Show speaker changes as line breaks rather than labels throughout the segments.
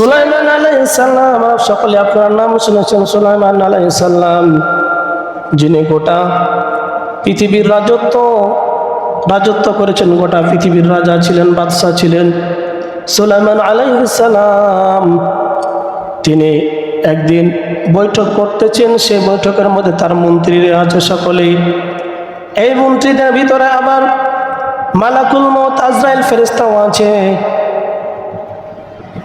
সুলাইমান আলাই আলাইসাল্লাম সকলে আপনার নাম শুনেছেন সুলাইমান আলাইসাল্লাম যিনি গোটা পৃথিবীর রাজত্ব রাজত্ব করেছেন, গোটা পৃথিবীর রাজা ছিলেন, বাদশাহ ছিলেন। সুলাইমান আলাই আলাইসাল্লাম তিনি একদিন বৈঠক করতেছেন সেই বৈঠকের মধ্যে তার মন্ত্রীরা আছে সকলেই। এই মন্ত্রীদের ভিতরে আবার মালাকুল মত আজরাইল ফেরেস্তাও আছে।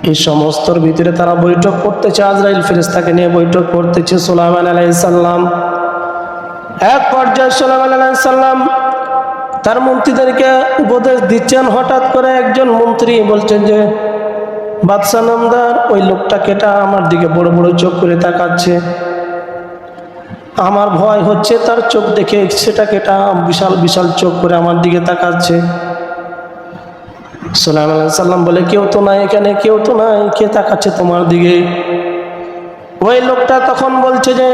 এই সমস্তর ভিতরে তারা বৈঠক করতেছে আজরাইল ফেরেস্তাকে নিয়ে বৈঠক করতেছে সোলাইমান আলাইসাল্লাম এক পর্যায়ে সোলাইমান আলাইসাল্লাম তার মন্ত্রীদেরকে উপদেশ দিচ্ছেন, হঠাৎ করে একজন মন্ত্রী বলছেন যে, বাদশাহ নামদার, ওই লোকটা কেটা আমার দিকে বড় বড় চোখ করে তাকাচ্ছে। আমার ভয় হচ্ছে তার চোখ দেখে, সেটা কেটা বিশাল বিশাল চোখ করে আমার দিকে তাকাচ্ছে। সোলাইম সাল্লাম বলে, কেউ তো নাই এখানে, কেউ তো নাই, কে তাকাচ্ছে তোমার দিকে? ওই লোকটা তখন বলছে যে,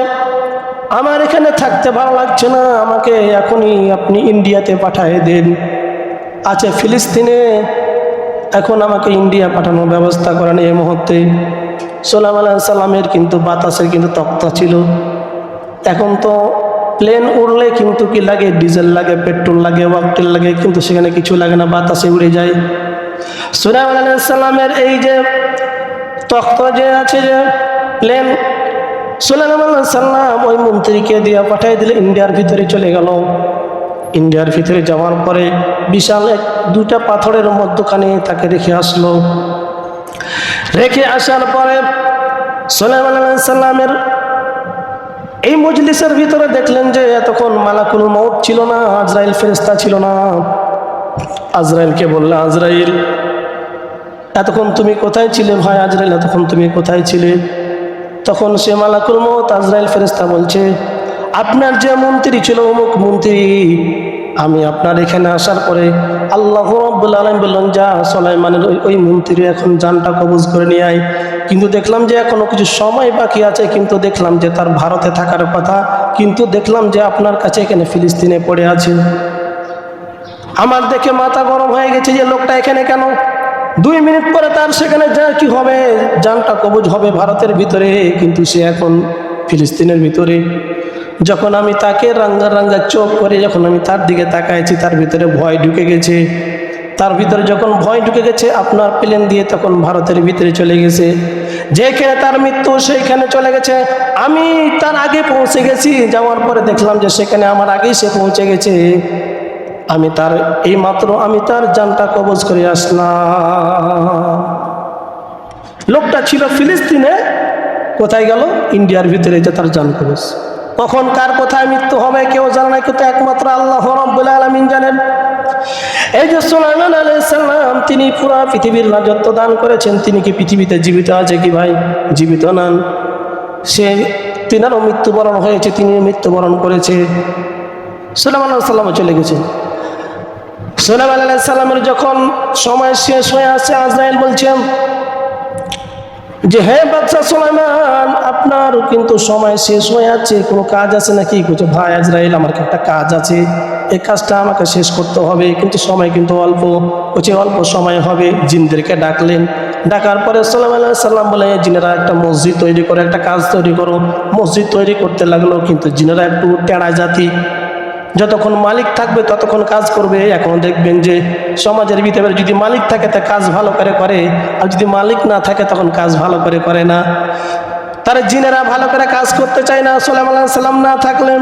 আমার এখানে থাকতে ভালো লাগছে না, আমাকে এখনই আপনি ইন্ডিয়াতে পাঠিয়ে দেন। আছে ফিলিস্তিনে এখন আমাকে ইন্ডিয়া পাঠানোর ব্যবস্থা করেন এই মুহূর্তে। সোলাম আল্লাহ সাল্লামের কিন্তু বাতাসের কিন্তু তক্তা ছিল। এখন তো প্লেন উড়লে কিন্তু কি লাগে? ডিজেল লাগে, পেট্রোল লাগে ওয়াকটেল লাগে, কিন্তু সেখানে কিছু লাগে না, বাতাসে উড়ে যায়। সুলাইম আলাইসাল্লামের এই যে তখ্ত যে আছে যে প্লেন সুলাইম সাল্লাম ওই মন্ত্রীকে দিয়ে পাঠিয়ে দিলে ইন্ডিয়ার ভিতরে চলে গেল। ইন্ডিয়ার ভিতরে যাওয়ার পরে বিশাল এক দুটা পাথরের মধ্যখানে তাকে রেখে আসলো। রেখে আসার পরে সোলাইম সাল্লামের এই মজলিসের ভিতরে দেখলেন যে এতক্ষণ মালাকুল মৌত ছিল না, আজরাইল ফেরেস্তা ছিল না। আজরাইলকে বললে, আজরাইল, এতক্ষণ তুমি কোথায় ছিলে ভাই? আজরাইল, এতক্ষণ তুমি কোথায় ছিলে? তখন সে মালাকুল মৌত আজরাইল ফেরেস্তা বলছে, আপনার যে মন্ত্রী ছিল অমুক মন্ত্রী, আমি আপনার এখানে আসার পরে আল্লাহ রব্বুল আলম বললেন, যা সোলাইমানের ওই ওই মন্ত্রী এখন জানটা কবজ করে নিয়ে আয়। কিন্তু দেখলাম যে এখনও কিছু সময় বাকি আছে, কিন্তু দেখলাম যে তার ভারতে থাকার কথা, কিন্তু দেখলাম যে আপনার কাছে এখানে ফিলিস্তিনে পড়ে আছে। আমার দেখে মাথা গরম হয়ে গেছে যে লোকটা এখানে কেন? দুই মিনিট পরে তার সেখানে যা কি হবে? জানটা কবজ হবে ভারতের ভিতরে, কিন্তু সে এখন ফিলিস্তিনের ভিতরে। যখন আমি তাকে রাঙ্গা রাঙ্গা চোখ করে যখন আমি তার দিকে তাকাইছি, তার ভিতরে ভয় ঢুকে গেছে। তার ভিতরে যখন ভয় ঢুকে গেছে, আপনার প্লেন দিয়ে তখন ভারতের ভিতরে চলে গেছে। যেখানে তার মৃত্যু সেইখানে চলে গেছে। আমি তার আগে পৌঁছে গেছি, যাওয়ার পরে দেখলাম যে সেখানে আমার আগেই সে পৌঁছে গেছে। আমি তার, এই মাত্র আমি তার জানটা কবজ করে আসলাম। লোকটা ছিল ফিলিস্তিনে, কোথায় গেল? ইন্ডিয়ার ভিতরে যে তার জান কবজ। কখন কার কোথায় মৃত্যু হবে কেউ জানে না, কিন্তু একমাত্র আল্লাহ রব্বুল আলামিন জানেন। এই যে সুলাইমান আলাইহিস সালাম, তিনি পুরো পৃথিবীর রাজত্ব দান করেছেন। তিনি কি পৃথিবীতে জীবিত আছে কি ভাই? জীবিত নান। সে, তিনারও মৃত্যুবরণ হয়েছে তিনি মৃত্যুবরণ করেছে। সুলাইমান আলাইহিস সালাম চলে গেছে সুলাইমান আলাইহিস সালামের যখন সময় শেষ হয়ে আসে, আজরাইল বলছেন, যে হে বাচ্চা সুলাইমান আপনার কিন্তু সময় শেষ হয়ে যাচ্ছে কোনো কাজ আছে নাকি? বলছে, ভাই আজরাইল, আমার একটা কাজ আছে, এই কাজটা আমাকে শেষ করতে হবে, কিন্তু সময় কিন্তু অল্প। বলছে, অল্প সময় হবে। জিনদেরকে ডাকলেন। ডাকার পরে সাল্লাম আল্লাহ সাল্লাম বলে জিনেরা একটা মসজিদ তৈরি করো, একটা কাজ তৈরি করো। মসজিদ তৈরি করতে লাগল, কিন্তু জিনেরা একটু টেড়া জাতি। যতক্ষণ মালিক থাকবে, ততক্ষণ কাজ করবে। এখন দেখবেন যে সমাজের ভিতরে যদি মালিক থাকে, তা কাজ ভালো করে করে। আর যদি মালিক না থাকে, তখন কাজ ভালো করে করে না। তারা জিনেরা ভালো করে কাজ করতে চায় না। সোলাম আল্লাহ সাল্লাম না থাকলেন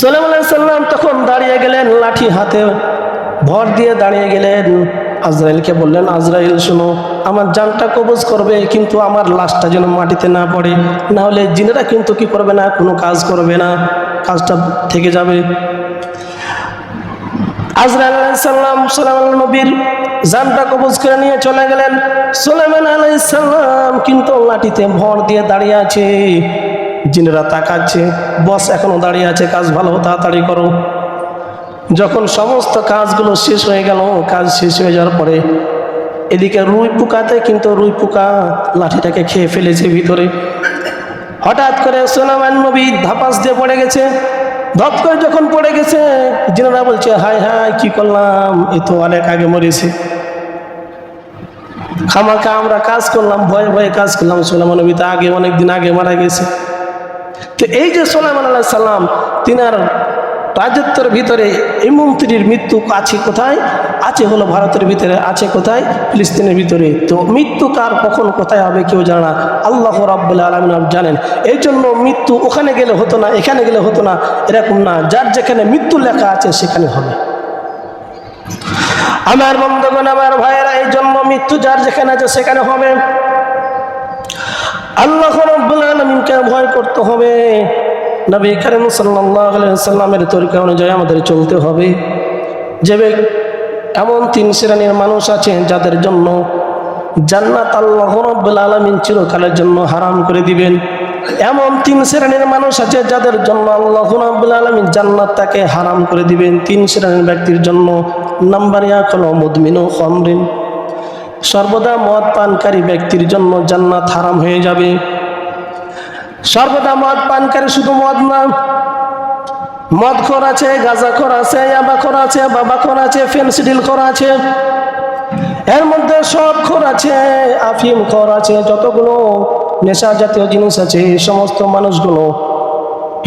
সোলাম আল্লাহ সাল্লাম তখন দাঁড়িয়ে গেলেন লাঠি হাতে, ভর দিয়ে দাঁড়িয়ে গেলেন। আজরাইলকে বললেন, আজরাইল, শোনো, আমার জানটা কবজ করবে, কিন্তু আমার লাশটা যেন মাটিতে না পড়ে। না হলে জিনেরা কিন্তু কি করবে না, কোনো কাজ করবে না, কাজটা থেকে যাবে। আজরাইল আলাইসাল্লাম সোলাইমান নবীর জানটা কবজ করে নিয়ে চলে গেলেন। সোলাইমান আলাইসাল্লাম কিন্তু লাঠিতে ভর দিয়ে দাঁড়িয়ে আছে। জিনেরা তাকাচ্ছে, বস, এখনও দাঁড়িয়ে আছে, কাজ ভালো, তাড়াতাড়ি করো। যখন সমস্ত কাজগুলো শেষ হয়ে গেল, কাজ শেষ হয়ে যাওয়ার পরে এদিকে রুই পোকাতে কিন্তু রুই পোকা লাঠিটাকে খেয়ে ফেলেছে ভিতরে। হঠাৎ করে সোনামান নবী ধাপাস দিয়ে পড়ে গেছে। ধপ করে যখন পড়ে গেছে, জিনারা বলছে হাই হাই কি করলাম? এ তো অনেক আগে মরেছে। খামাখা আমরা কাজ করলাম, ভয়ে ভয়ে কাজ করলাম। সোলামান নবী তো আগে, অনেকদিন আগে মারা গেছে। তো এই যে সোলাইমান আল্লাহ সাল্লাম তিনার রাজত্বের ভিতরে এই মন্ত্রীর মৃত্যু আছে কোথায়? আছে হলো ভারতের ভিতরে, আছে কোথায়? ফিলিস্তিনের ভিতরে। তো মৃত্যু কার, কখন, কোথায় হবে কেউ জানে না। আল্লাহ রাব্বুল আলমিন জানেন। এই জন্য মৃত্যু ওখানে গেলে হতো না, এখানে গেলে হতো না, এরকম না। যার যেখানে মৃত্যু লেখা আছে, সেখানে হবে। আমার বন্ধুগণ, আমার ভাইয়েরা এই জন্য মৃত্যু যার যেখানে আছে, সেখানে হবে। আল্লাহ রব্বুল আলমিনকে ভয় করতে হবে। নবী করিম সাল্লামের তরিকা অনুযায়ী আমাদের চলতে হবে। যে এমন তিন শ্রেণির মানুষ আছে যাদের জন্য জান্নাত আল্লাহ রব্বুল আলমিন চিরকালের জন্য হারাম করে দিবেন। এমন তিন শ্রেণির মানুষ আছে, যাদের জন্য আল্লাহ রব্বুল আলমিন জান্নাত তাকে হারাম করে দিবেন। তিন শ্রেণির ব্যক্তির জন্য নাম্বার এক হলো মুদমিনু খমরিন। সর্বদা মদ পানকারী ব্যক্তির জন্য জান্নাত হারাম হয়ে যাবে। সর্বদা মদ পানকারী শুধু মদ না। মদ খোর আছে, গাঁজা খোর আছে, ইয়াবা খোর আছে, বাবা খোর আছে ফেন্সিডিল খোর আছে। এর মধ্যে সব খোর আছে, আফিম খোর আছে, যতগুলো নেশা জাতীয় জিনিস আছে, এই সমস্ত মানুষগুলো,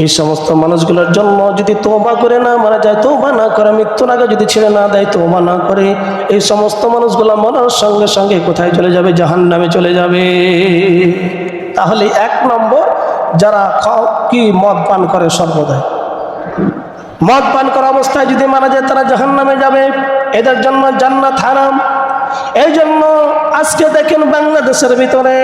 এই সমস্ত মানুষগুলোর জন্য যদি তোবা করে না মারা যায় তোবা না করে, মৃত্যুর আগে যদি ছেড়ে না দেয় তোবা না করে, এই সমস্ত মানুষগুলো মরার সঙ্গে সঙ্গে কোথায় চলে যাবে? জাহান নামে চলে যাবে। তাহলে এক নম্বর যারা কি মদ পান করে সর্বদাই? মদ পান করা অবস্থায় যদি মারা যায়, তারা জাহান নামে যাবে। এদের জন্য জান্নাত হারাম। এই জন্য আজকে দেখেন বাংলাদেশের ভিতরে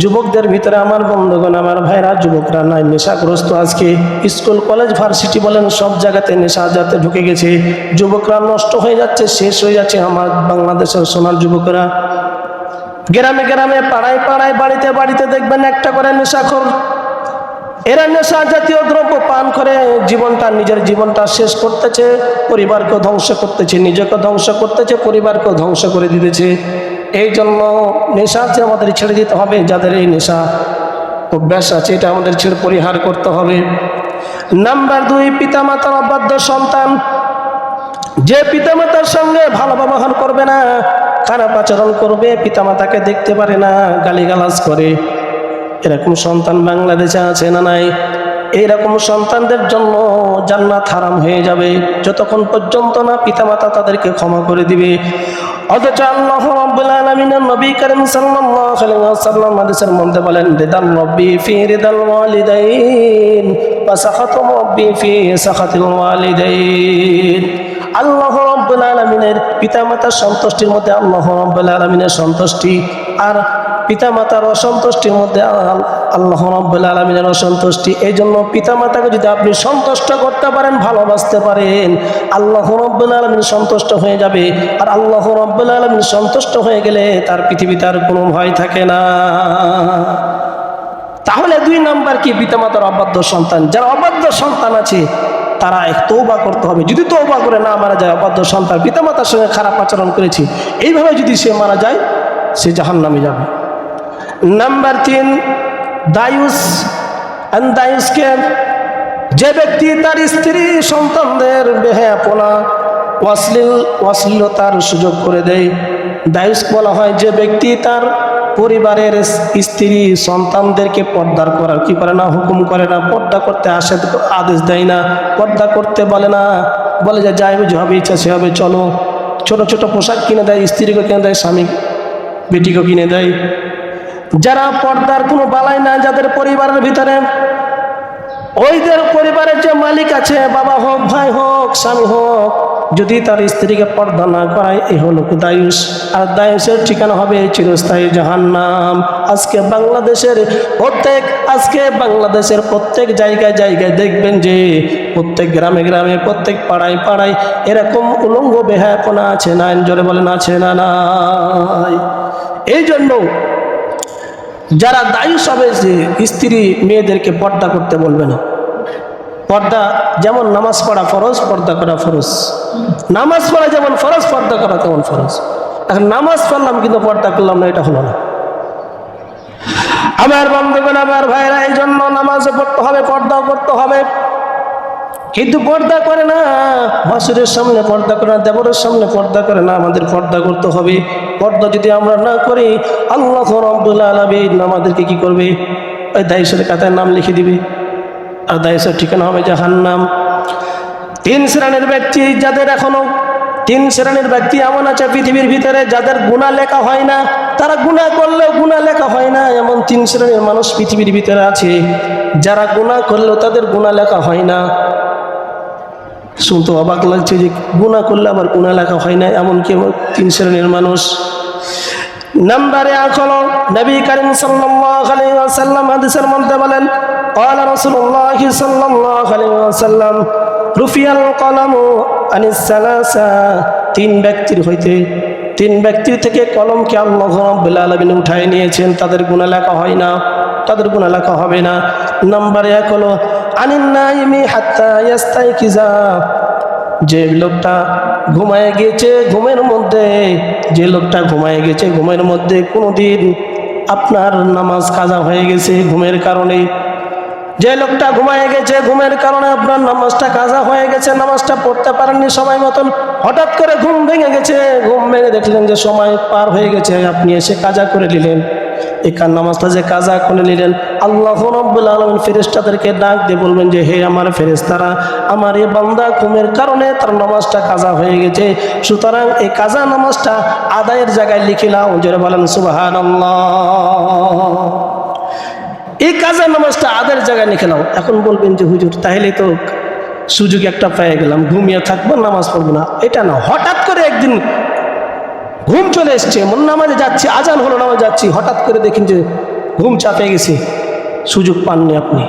যুবকদের ভিতরে আমার বন্ধুগণ, আমার ভাইরা, যুবকরা নাই, নেশাগ্রস্ত আজকে। স্কুল, কলেজ, ভার্সিটি বলেন, সব জায়গাতে নেশা যাতে ঢুকে গেছে। যুবকরা নষ্ট হয়ে যাচ্ছে, শেষ হয়ে যাচ্ছে আমার বাংলাদেশের সোনার যুবকরা। গ্রামে গ্রামে, পাড়ায় পাড়ায়, বাড়িতে বাড়িতে দেখবেন একটা করে নেশাখোর। এরা নেশা জাতীয় দ্রব্য পান করে, জীবনটা, নিজের জীবনটা শেষ করতেছে, পরিবারকে ধ্বংস করতেছে, নিজেকে ধ্বংস করতেছে, পরিবারকে ধ্বংস করে দিতেছে। এই জন্য নেশা যে আমাদের ছেড়ে দিতে হবে, যাদের এই নেশা অভ্যাস আছে, এটা আমাদের ছেড়ে পরিহার করতে হবে। নাম্বার দুই, পিতামাতার অবাধ্য সন্তান। যে পিতামাতার সঙ্গে ভালো ব্যবহার করবে না খারাপ আচরণ করবে, পিতামাতাকে দেখতে পারে না, গালিগালাজ করে। এরকম সন্তান বাংলাদেশে আছে না নাই? এইরকম সন্তানদের জন্য জান্নাত হারাম হয়ে যাবে। যতক্ষণ পর্যন্ত না পিতামাতা তাদেরকে ক্ষমা করে দিবে। অথচ আল্লাহ রাব্বুল নবী করিম সাল্লাল্লাহু আলাইহি ওয়াসাল্লাম হাদিসের মধ্যে বলেন রিদাল রব্বি ফি রিদাল ওয়ালিদাইন, ওয়া সাখাতু রব্বি ফি সাখাতিল ওয়ালিদাইন। আল্লাহ রব্বুল আলমিনের পিতামাতার সন্তুষ্টির মধ্যে আল্লাহ রব্বুল আলমিনের সন্তুষ্টি আর পিতামাতার অসন্তুষ্টির মধ্যে আল- আল্লাহ রব্বুল আলমিনের অসন্তুষ্টি। এই জন্য পিতামাতাকে যদি আপনি সন্তুষ্ট করতে পারেন, ভালোবাসতে পারেন, আল্লাহ রব্বুল আলমিন সন্তুষ্ট হয়ে যাবে। আর আল্লাহ রব্বুল আলমিন সন্তুষ্ট হয়ে গেলে তার পৃথিবীতে আর কোনো ভয় থাকে না। তাহলে দুই নাম্বার কি? পিতামাতার অবাধ্য সন্তান। যারা অবাধ্য সন্তান আছে তারা এক তৌবা করতে হবে। যদি তৌবা করে না মারা যায়, অবাধ্য সন্তান পিতামাতার সঙ্গে খারাপ আচরণ করেছে, এইভাবে যদি সে মারা যায়, সে জাহান নামে যাবে। নাম্বার তিন, দায়ুস দায়ুসকে যে ব্যক্তি তার স্ত্রী সন্তানদের বেহাপনা অশ্লীল অশ্লীলতার সুযোগ করে দেয় দায়ুস বলা হয় যে ব্যক্তি তার পরিবারের স্ত্রী সন্তানদেরকে পর্দার করার কি করে না, হুকুম করে না, পর্দা করতে আসে আদেশ দেয় না, পর্দা করতে বলে না, বলে যে যাই হবে ইচ্ছা সে হবে, চলো। ছোট ছোট পোশাক কিনে দেয়, স্ত্রীকে কিনে দেয়, স্বামী বেটিকে কিনে দেয়। যারা পর্দার কোনো বালাই না যাদের পরিবারের ভিতরে ওইদের পরিবারের যে মালিক আছে, বাবা হোক, ভাই হোক, স্বামী হোক যদি তার স্ত্রীকে পর্দা না করায়, এ হলো দায়ুস আর দায়ুসের ঠিকানা হবে চিরস্থায়ী জাহান্নাম। আজকে বাংলাদেশের প্রত্যেক, আজকে বাংলাদেশের প্রত্যেক জায়গায় জায়গায় দেখবেন যে প্রত্যেক গ্রামে গ্রামে, প্রত্যেক পাড়ায় পাড়ায় এরকম উলঙ্গ বেহায়াপনা আছে না জোরে বলেন আছে না, নাই। এই জন্য যারা দায়ী হবে যে স্ত্রী মেয়েদেরকে পর্দা করতে বলবে না। পর্দা যেমন নামাজ পড়া ফরজ, পর্দা করা ফরজ। নামাজ পড়া যেমন ফরজ, পর্দা করা তেমন ফরজ। এখন নামাজ পড়লাম কিন্তু পর্দা করলাম না, এটা হলো না। আমার বন্ধুগণ, আমার ভাইরা, এই জন্য নামাজও পড়তে হবে, পর্দাও করতে হবে। কিন্তু পর্দা করে না ভাসুরের সামনে পর্দা করে না, দেবরের সামনে পর্দা করে না, আমাদের পর্দা করতে হবে। পর্দা যদি আমরা না করি, আল্লাহ রব্বুল আলমিন আমাদেরকে কি করবে? ওই দায়সের কাতায় নাম লিখে দিবে। আর ঠিকানা হবে জাহান্নাম। তিন শ্রেণির ব্যক্তি যাদের এখনও, তিন শ্রেণির ব্যক্তি এমন আছে পৃথিবীর ভিতরে যাদের গুণা লেখা হয় না, তারা গুণা করলেও গুণা লেখা হয় না, এমন তিন শ্রেণির মানুষ পৃথিবীর ভিতরে আছে। যারা গুণা করলেও তাদের গুণা লেখা হয় না। শুনতে অবাক লাগছে যে গুণা করলে আবার গুণা লেখা হয় না, এমন কি তিন শ্রেণির মানুষ। নাম্বারে হলো, নবী করিম আলাইহি হাদিসের মধ্যে বলেন قال رسول الله صلى الله عليه وسلم رفع القلم عن الثلاثه তিন ব্যক্তির হইতে তিন ব্যক্তির থেকে কলমকে আল্লাহ রাব্বুল আলামিন উঠায় নিয়েছেন তাদের গুনাহ লেখা হয় না তাদের গুনাহ লেখা হবে না নাম্বার এক হলো আনিন নাইমি হাত্তা ইয়াস্তাইকিজা যে লোকটা ঘুমায় গেছে ঘুমের মধ্যে যে লোকটা ঘুমায় গেছে ঘুমের মধ্যে কোনোদিন আপনার নামাজ কাজা হয়ে গেছে ঘুমের কারণে যে লোকটা ঘুমায় গেছে, ঘুমের কারণে আপনার নামাজটা কাজা হয়ে গেছে, নামাজটা পড়তে পারেননি সময় মতন। হঠাৎ করে ঘুম ভেঙে গেছে, ঘুম ভেঙে দেখলেন যে সময় পার হয়ে গেছে, আপনি এসে কাজা করে নিলেন। কার নামাজটা যে কাজা করে নিলেন, আল্লাহ রব্বুল আলমিন ফেরেস্তাদেরকে ডাক দিয়ে বলবেন যে, হে আমার ফেরেস্তারা আমার এই বান্দা ঘুমের কারণে তার নামাজটা কাজা হয়ে গেছে। সুতরাং এই কাজা নামাজটা আদায়ের জায়গায় লিখিলাম জোরে বলেন সুবাহান এই কাজের নামাজটা আদের জায়গায় লিখে নাও। এখন বলবেন যে, হুজুর, তাহলে তো সুযোগ একটা পেয়ে গেলাম, ঘুমিয়ে থাকব, নামাজ পড়ব না। এটা না, হঠাৎ করে একদিন ঘুম চলে এসছে মন নামাজে যাচ্ছি, আজান হলো নামাজ যাচ্ছি, হঠাৎ করে দেখেন যে ঘুম চাপে গেছে। সুযোগ পাননি আপনি।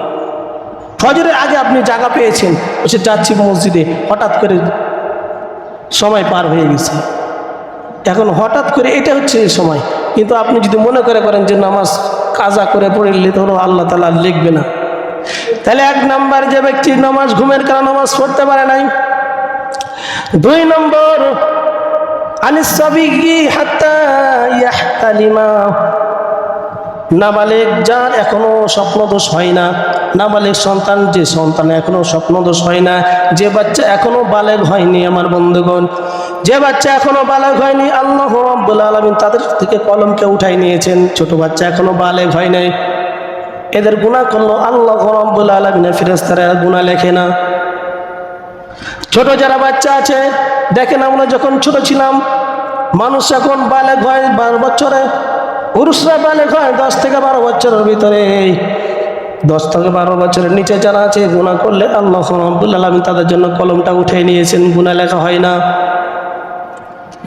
ফজরের আগে আপনি জায়গা পেয়েছেন, বসে যাচ্ছি মসজিদে, হঠাৎ করে সময় পার হয়ে গেছে। এখন হঠাৎ করে এটা হচ্ছে এই সময়। কিন্তু আপনি যদি মনে করে করেন যে নামাজ কাজা করে পড়লে ধরো আল্লাহ তালা লিখবে না। তাহলে এক নাম্বার যে ব্যক্তি নামাজ ঘুমের কারণ নামাজ পড়তে পারে নাই। দুই নম্বর, আনিস হাত্তা ইয়াহতালিমা। নাবালেক যার এখনও স্বপ্নদোষ হয় না, নাবালেক সন্তান যে সন্তান এখনও স্বপ্নদোষ হয় না, যে বাচ্চা এখনও বালেগ হয়নি আমার বন্ধুগণ, যে বাচ্চা এখনও বালেগ হয়নি, আল্লাহ রাব্বুল আলামিন তাদের থেকে কলমকে উঠাই নিয়েছেন, ছোট বাচ্চা এখনও বালেগ হয় নাই। এদের গুনাহ করল আল্লাহ রাব্বুল আলামিনের ফেরেশতারা গুনাহ লেখে না। ছোট যারা বাচ্চা আছে, দেখেন আমরা যখন ছোট ছিলাম, মানুষ এখন বালেগ হয়, বারো বছরে পুরুষরা বালেগ হয় দশ থেকে বারো বছরের ভিতরে। দশ থেকে বারো বছরের নিচে যারা আছে গুণা করলে আল্লাহ আলমী তাদের জন্য কলমটা উঠে নিয়েছেন গুণা লেখা হয় না।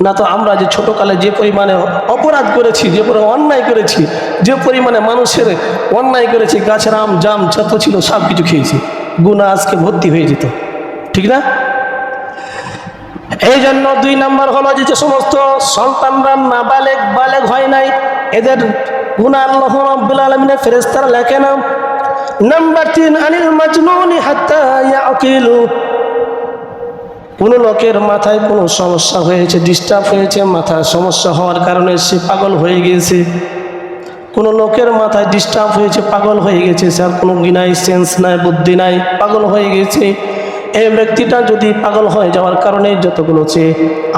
না তো আমরা যে ছোটকালে যে পরিমাণে অপরাধ করেছি, যে পরিমাণে অন্যায় করেছি, যে পরিমাণে মানুষের অন্যায় করেছি, গাছের আম, জাম যত ছিল সব কিছু খেয়েছি। গুণা আজকে ভর্তি হয়ে যেত। ঠিক না? এই জন্য দুই নাম্বার হলো যে সমস্ত সন্তানরা না বালেক হয় নাই, এদের গুণা আল্লাহ রব্বুল ফেরেস্তারা লেখে না। নাম্বার তিন, আনিল মাজনুনি হাত্তা ইয়াকিলু। কোনো লোকের মাথায় কোনো সমস্যা হয়েছে ডিস্টার্ব হয়েছে, মাথায় সমস্যা হওয়ার কারণে সে পাগল হয়ে গিয়েছে। কোনো লোকের মাথায় ডিস্টার্ব হয়েছে, পাগল হয়ে গেছে স্যার কোনো গিনাই সেন্স নাই, বুদ্ধি নাই, পাগল হয়ে গেছে। এই ব্যক্তিটা যদি পাগল হয়ে যাওয়ার কারণে যতগুলো সে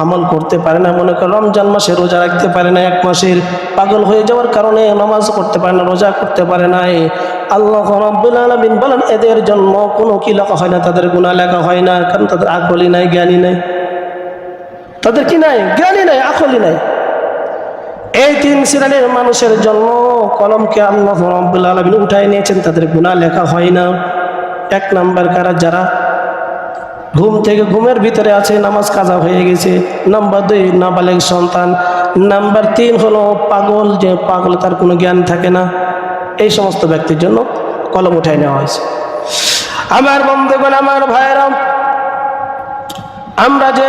আমল করতে পারে না, মনে করে রমজান মাসে রোজা রাখতে পারে না এক মাসের, পাগল হয়ে যাওয়ার কারণে নামাজ করতে পারে না, রোজা করতে পারে না আল্লাহ রব্বুল আলমিন বলেন, এদের জন্ম কোনো কি লেখা হয় না, তাদের গুণা লেখা হয় না, কারণ তাদের আকলি নাই জ্ঞানী নাই। তাদের কি নাই? জ্ঞানী নাই আকলি নাই। এই তিন শ্রেণির মানুষের জন্ম কলমকে আল্লাহ রব্বুল আলমিন উঠাই নিয়েছেন, তাদের গুণা লেখা হয় না। এক নাম্বার কারা? যারা ঘুম থেকে ঘুমের ভিতরে আছে, নামাজ কাজা হয়ে গেছে। নাম্বার দুই, নাবালেগ সন্তান। নাম্বার তিন হলো পাগল, যে পাগল তার কোনো জ্ঞান থাকে না। এই সমস্ত ব্যক্তির জন্য কলম উঠাই নেওয়া হয়েছে। আমার বন্ধুগণ, আমার ভাইয়েরা, আমরা যে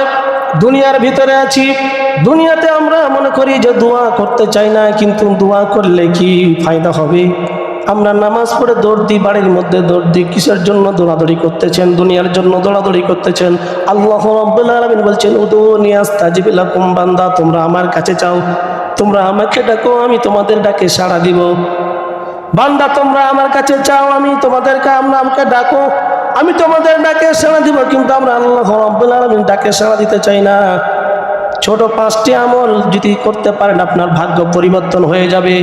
দুনিয়ার ভিতরে আছি, দুনিয়াতে আমরা মনে করি যে দোয়া করতে চাই না, কিন্তু দোয়া করলে কি ফায়দা হবে? আমরা নামাজ পড়ে দৌড় দিই, বাড়ির মধ্যে দৌড় দিই, কিসের জন্য দৌড়াদৌড়ি করতেছেন, দুনিয়ার জন্য দৌড়াদৌড়ি করতেছেন? আল্লাহ রব্বুল আলামিন বলছেন, উদু নিয়াস তাজিবিলা বান্দা, তোমরা আমার কাছে চাও, তোমরা আমাকে ডাকো, আমি তোমাদের ডাকে সাড়া দিব। বান্দা, তোমরা আমার কাছে চাও, আমি তোমাদেরকে, আমরা আমাকে ডাকো, আমি তোমাদের ডাকে সাড়া দিব, কিন্তু আমরা আল্লাহ রব্বুল আলমিন ডাকে সাড়া দিতে চাই না। ছোট পাঁচটি আমল যদি করতে পারেন, আপনার ভাগ্য পরিবর্তন হয়ে যাবে।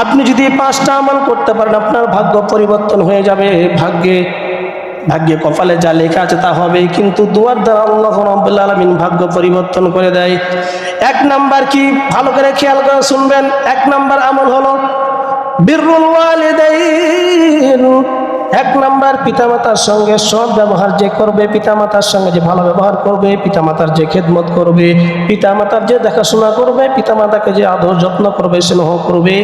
আপনি যদি পাঁচটা আমল করতে পারেন, আপনার ভাগ্য পরিবর্তন হয়ে যাবে। ভাগ্যে ভাগ্যে কপালে যা লেখা আছে তা হবে। কিন্তু দুয়ার দ্বারা আল্লাহ রব্বুল আলমিন ভাগ্য পরিবর্তন করে দেয়। এক নাম্বার কি? ভালো করে খেয়াল করে শুনবেন। এক নাম্বার আমল হলো, বীরুল ওয়ালিদাইন এক নাম্বার পিতামাতার সঙ্গে সব ব্যবহার যে করবে, পিতামাতার সঙ্গে যে ভালো ব্যবহার করবে, পিতামাতার যে খেদমত করবে, পিতামাতার যে দেখাশোনা করবে, পিতামাতাকে যে আদর যত্ন করবে, স্নেহ করবে,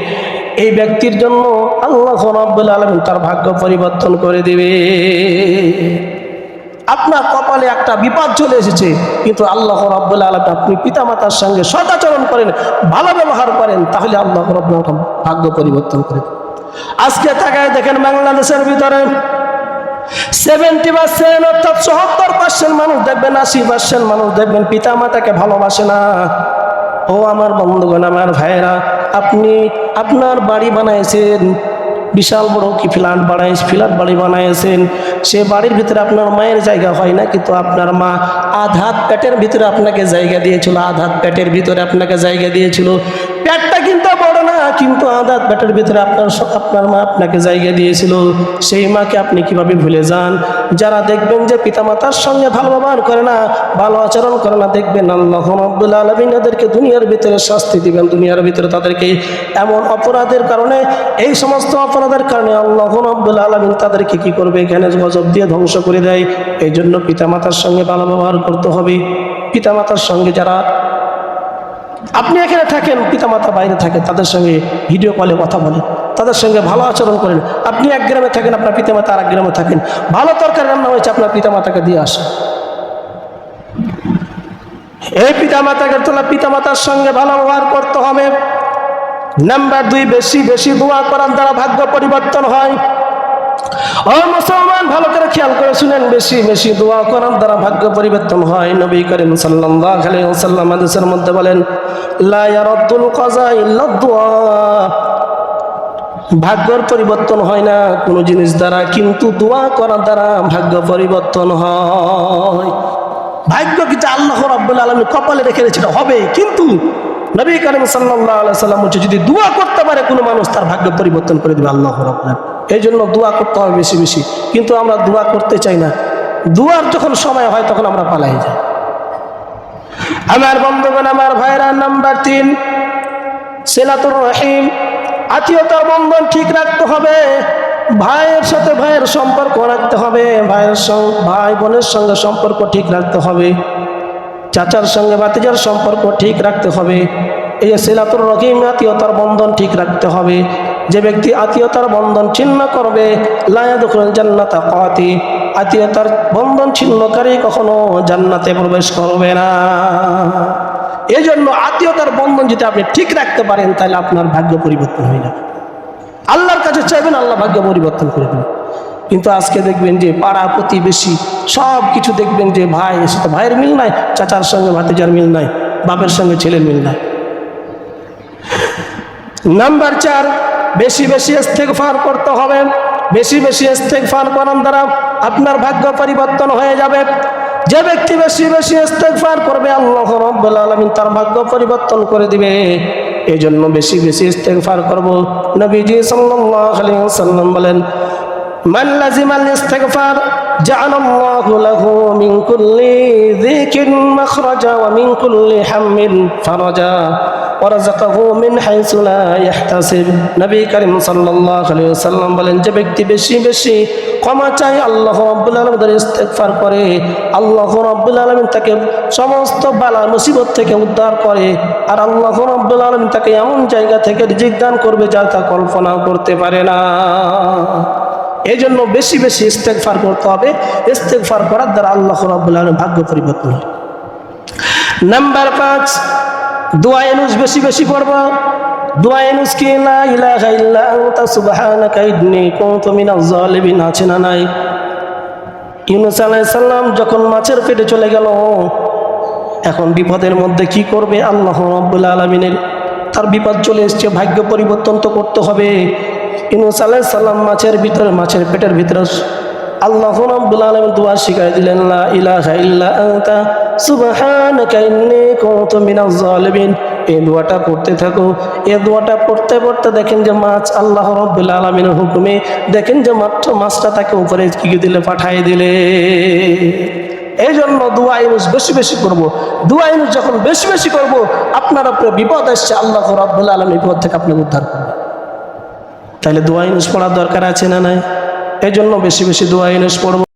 এই ব্যক্তির জন্য আল্লাহ রব্বুল আলমিন তার ভাগ্য পরিবর্তন করে দেবে আপনার কপালে একটা বিপদ চলে এসেছে, কিন্তু আল্লাহ রব্বুল আলম আপনি পিতামাতার সঙ্গে সদাচরণ করেন, ভালো ব্যবহার করেন, তাহলে আল্লাহ রব্বুল আলম ভাগ্য পরিবর্তন করে দেবে। আজকে তাকায় দেখেন বাংলাদেশের ভিতরে সেভেন্টি পার্সেন্ট অর্থাৎ চুয়াত্তর পার্সেন্ট মানুষ দেখবেন, আশি পার্সেন্ট মানুষ দেখবেন পিতা মাতাকে ভালোবাসে না। ও আমার বন্ধুগণ, আমার ভাইয়েরা, আপনি আপনার বাড়ি বানাইছেন, বিশাল বড় কি ফ্ল্যাট বানাই ফ্ল্যাট বাড়ি বানাইছেন, সে বাড়ির ভিতরে আপনার মায়ের জায়গা হয় না, কিন্তু আপনার মা আধাত পেটের ভিতরে আপনাকে জায়গা দিয়েছিল আধাত পেটের ভিতরে আপনাকে জায়গা দিয়েছিল। পেটটা কিন্তু বড় না, কিন্তু আধাত পেটের ভিতরে আপনার আপনার মা আপনাকে জায়গা দিয়েছিল। সেই মাকে আপনি কীভাবে ভুলে যান? যারা দেখবেন যে পিতামাতার সঙ্গে ভালো ব্যবহার করে না, ভালো আচরণ করে না, দেখবেন আল্লাহ রব্বুল আলমিন এদেরকে দুনিয়ার ভিতরে শাস্তি দিবেন। দুনিয়ার ভিতরে তাদেরকে এমন অপরাধের কারণে, এই সমস্ত অপরাধের কারণে আল্লাহ রব্বুল আলমিন তাদেরকে কি করবে? এখানে গজব দিয়ে ধ্বংস করে দেয়। এই জন্য পিতামাতার সঙ্গে ভালো ব্যবহার করতে হবে। পিতামাতার সঙ্গে যারা আপনি এখানে থাকেন, পিতামাতা বাইরে থাকেন, তাদের সঙ্গে ভিডিও কলে কথা বলেন, তাদের সঙ্গে ভালো আচরণ করেন। আপনি এক গ্রামে থাকেন, আপনার পিতামাতা আর এক গ্রামে থাকেন। ভালো তরকারি রান্না হয়েছে, আপনার পিতামাতাকে দিয়ে আসেন। এই পিতামাতাকে তোলা পিতামাতার সঙ্গে ভালো ব্যবহার করতে হবে। নাম্বার দুই, বেশি বেশি দোয়া করার দ্বারা ভাগ্য পরিবর্তন হয়। মুসলমান, ভালো করে খেয়াল করে শুনেন, বেশি বেশি দোয়া করার দ্বারা ভাগ্য পরিবর্তন হয়। নবী করিম সাল্লাল্লাহু আলাইহি মধ্যে বলেন ভাগ্যর পরিবর্তন হয় না, কোনো জিনিস দ্বারা, কিন্তু দোয়া করার দ্বারা ভাগ্য পরিবর্তন হয়। ভাগ্য কিন্তু আল্লাহ রাব্বুল আলামিন কপালে রেখে রেখেছিল হবে, কিন্তু নবী করিম সাল্লাল্লাহু আলাইহি সাল্লাম যদি দোয়া করতে পারে, কোনো মানুষ তার ভাগ্য পরিবর্তন করে দেবে, আল্লাহ রাব্বুল এই জন্য দোয়া করতে হবে বেশি বেশি। কিন্তু আমরা দোয়া করতে চাই না। দোয়ার যখন সময় হয়, তখন আমরা পালাই যাই। আমার বন্ধুগণ, আমার ভাইরা নাম্বার তিন সেলাতুর রহিম। আত্মীয়তার বন্ধন ঠিক রাখতে হবে। ভাইয়ের সাথে ভাইয়ের সম্পর্ক রাখতে হবে। ভাইয়ের সঙ্গে ভাই বোনের সঙ্গে সম্পর্ক ঠিক রাখতে হবে। চাচার সঙ্গে ভাতিজার সম্পর্ক ঠিক রাখতে হবে। এই সেলাতুর রহিম, আত্মীয়তার বন্ধন ঠিক রাখতে হবে। যে ব্যক্তি আত্মীয়তার বন্ধন ছিন্ন করবে লায়াদুল জান্নাতা আত্মীয়তার বন্ধন ছিন্নকারী কখনো জান্নাতে প্রবেশ করবে না। এই জন্য আত্মীয়তার বন্ধন যদি আপনি ঠিক রাখতে পারেন, তাহলে আপনার ভাগ্য পরিবর্তন হয়ে যাবে। আল্লাহর কাছে চাইবেন, আল্লাহ ভাগ্য পরিবর্তন করে দেবেন কিন্তু আজকে দেখবেন যে পাড়া প্রতিবেশী সব কিছু দেখবেন যে ভাই, এর তো ভাইয়ের মিল নাই, চাচার সঙ্গে ভাতিজার মিল নাই, বাপের সঙ্গে ছেলের মিল নাই। নাম্বার চার বেশি বেশি ইস্তেগফার করতে হবে বেশি বেশি ইস্তেগফার করার দ্বারা আপনার ভাগ্য পরিবর্তন হয়ে যাবে যে ব্যক্তি বেশি বেশি ইস্তেগফার করবে আল্লাহ রাব্বুল আলামিন তার ভাগ্য পরিবর্তন করে দিবে এই জন্য বেশি বেশি ইস্তেগফার করব নবীজি সাল্লাল্লাহু আলাইহি ওয়াসাল্লাম বলেন من لزم الاستغفار جعل الله له من كل ذيك مخرجا ومن كل هم فرجا ورزقه من حيث لا يحتسب নবী করিম সাল্লাল্লাহু আলাইহি ওয়াসাল্লাম বলেন যে ব্যক্তি বেশি বেশি ক্ষমা চাই আল্লাহ রাব্বুল আলামিনের ইস্তেগফার করে আল্লাহ রাব্বুল আলামিন তাকে সমস্ত বালা মুসিবত থেকে উদ্ধার করে আর আল্লাহ রাব্বুল আলামিন তাকে এমন জায়গা থেকে রিজিক দান করবে যা তা কল্পনাও করতে পারে না এই জন্য বেশি বেশি ইস্তেগফার করতে হবে ইস্তেগফার করার দ্বারা আল্লাহ রাব্বুল আলামিন ভাগ্য পরিবর্তন হয় নাম্বার পাঁচ দোয়া এনুস বেশি বেশি পড়ব। দোয়া এনুস কি? লা ইলাহা ইল্লা আনতা সুবহানাকা, ইন্নী কুনতু মিনাজ জালিমিন আছে না নাই? ইউনুস আলাইহিস সালাম যখন মাছের পেটে চলে গেল, এখন বিপদের মধ্যে কি করবে? আল্লাহ রাব্বুল আলামিনের তার বিপদ চলে এসছে, ভাগ্য পরিবর্তন তো করতে হবে। ইউনুস আলাইহিস সালাম মাছের ভিতরে, মাছের পেটের ভিতরে আল্লাহ রাব্বুল আলামিন দোয়া শিখাই দিলেন, লা ইলাহা ইল্লা আনতা, সুবহানাকা ইন্নী কুনতু মিনাজ জালিমিন এই দোয়াটা পড়তে থাকো। এই দোয়াটা পড়তে পড়তে দেখেন যে মাছ আল্লাহ রাব্বুল আলামিনের হুকুমে, দেখেন যে মাত্র মাছটা তাকে উপরে কি দিলে পাঠাই দিলে। এই জন্য দোয়া ইউজ বেশি বেশি করব। দোয়া ইউজ যখন বেশি বেশি করব, আপনার উপরে বিপদ আসছে, আল্লাহ রাব্বুল আলামিন বিপদ থেকে আপনাকে উদ্ধার করবে। তাহলে দোয়া ইউজ পড়ার দরকার আছে না নাই? এই জন্য বেশি বেশি দোয়া ইনস পড়ব।